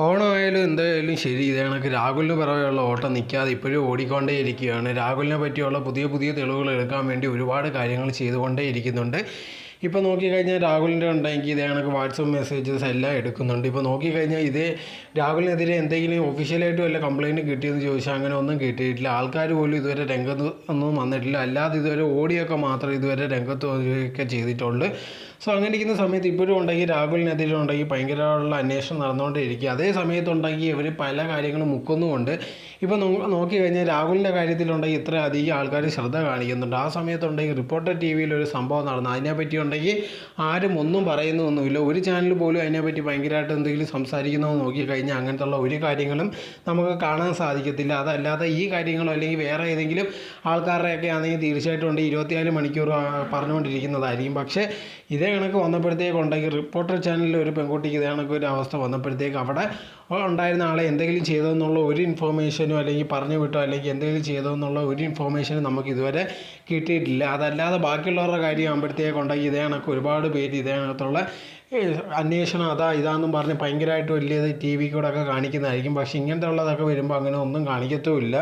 ഓണമായാലും എന്തായാലും ശരി. ഇത് കണക്ക് രാഹുലിന് പിറകെയുള്ള ഓട്ടം നിൽക്കാതെ ഇപ്പോഴും ഓടിക്കൊണ്ടേ ഇരിക്കുകയാണ് രാഹുലിനെ പറ്റിയുള്ള പുതിയ പുതിയ തെളിവുകൾ എടുക്കാൻ വേണ്ടി ഒരുപാട് കാര്യങ്ങൾ ചെയ്തുകൊണ്ടേ ഇരിക്കുന്നുണ്ട് ഇപ്പോൾ നോക്കിക്കഴിഞ്ഞാൽ രാഹുലിന്റെ ഉണ്ടെങ്കിൽ ഇതേ കണക്ക് വാട്സപ്പ് മെസ്സേജസ് എല്ലാം എടുക്കുന്നുണ്ട്. ഇപ്പോൾ നോക്കിക്കഴിഞ്ഞാൽ ഇതേ രാഹുലിനെതിരെ എന്തെങ്കിലും ഒഫീഷ്യലായിട്ട് വല്ല കംപ്ലയിന്റ് കിട്ടിയെന്ന് ചോദിച്ചാൽ അങ്ങനെ ഒന്നും കിട്ടിയിട്ടില്ല. ആൾക്കാർ പോലും ഇതുവരെ രംഗത്ത് ഒന്നും വന്നിട്ടില്ല. അല്ലാതെ ഇതുവരെ ഓടിയൊക്കെ മാത്രം ഇതുവരെ രംഗത്ത് വരികയൊക്കെ ചെയ്തിട്ടുള്ളൂ സോ അങ്ങനെ ഇരിക്കുന്ന സമയത്ത് ഇപ്പോഴും ഉണ്ടെങ്കിൽ രാഹുലിനെതിരെ ഉണ്ടെങ്കിൽ ഭയങ്കരമുള്ള അന്വേഷണം നടന്നുകൊണ്ടിരിക്കുക അതേ സമയത്തുണ്ടെങ്കിൽ ഇവർ പല കാര്യങ്ങളും മുക്കുന്നുമുണ്ട്. ഇപ്പോൾ നോക്കി കഴിഞ്ഞാൽ രാഹുലിന്റെ കാര്യത്തിലുണ്ടെങ്കിൽ ഇത്രയധികം ആൾക്കാർ ശ്രദ്ധ കാണിക്കുന്നുണ്ട്. ആ സമയത്തുണ്ടെങ്കിൽ റിപ്പോർട്ടർ ടി വിയിൽ ഒരു സംഭവം നടന്നു. അതിനെപ്പറ്റി ഉണ്ടെങ്കിൽ ആരും ഒന്നും പറയുന്നൊന്നുമില്ല ഒരു ചാനൽ പോലും അതിനെപ്പറ്റി ഭയങ്കരമായിട്ട് എന്തെങ്കിലും സംസാരിക്കുന്നോ നോക്കിക്കഴിഞ്ഞാൽ അങ്ങനത്തെ ഉള്ള ഒരു കാര്യങ്ങളും നമുക്ക് കാണാൻ സാധിക്കത്തില്ല. അതല്ലാതെ ഈ കാര്യങ്ങളോ അല്ലെങ്കിൽ വേറെ ഏതെങ്കിലും ആൾക്കാരുടെയൊക്കെ ആണെങ്കിൽ തീർച്ചയായിട്ടും ഉണ്ട്. ഇരുപത്തിനാല് മണിക്കൂർ പറഞ്ഞുകൊണ്ടിരിക്കുന്നതായിരിക്കും. പക്ഷേ ഇതേ കണക്ക് വന്നപ്പോഴത്തേക്ക് ഉണ്ടെങ്കിൽ റിപ്പോർട്ടർ ചാനലിൽ ഒരു പെൺകുട്ടിക്ക് ഇതേ കണക്ക് ഒരു അവസ്ഥ വന്നപ്പോഴത്തേക്ക് അവിടെ ഉണ്ടായിരുന്ന ആളെ എന്തെങ്കിലും ചെയ്തോ എന്നുള്ള ഒരു ഇൻഫോർമേഷനോ അല്ലെങ്കിൽ പറഞ്ഞു വിട്ടോ അല്ലെങ്കിൽ എന്തെങ്കിലും ചെയ്തോ എന്നുള്ള ഒരു ഇൻഫോർമേഷനും നമുക്ക് ഇതുവരെ കിട്ടിയിട്ടില്ല. അതല്ലാതെ ബാക്കിയുള്ളവരുടെ കാര്യം ആകുമ്പോഴത്തേക്ക് ഉണ്ടെങ്കിൽ ഇതേ കണക്ക് ഒരുപാട് പേര് ഇതേ കണക്കത്തുള്ള അന്വേഷണം അതാ ഇതാന്നും പറഞ്ഞ് ഭയങ്കരമായിട്ട് വലിയത് ടി വി കൂടെ ഒക്കെ കാണിക്കുന്നതായിരിക്കും. പക്ഷേ ഇങ്ങനത്തെ ഉള്ളതൊക്കെ വരുമ്പോൾ അങ്ങനെ ഒന്നും കാണിക്കത്തുമില്ല.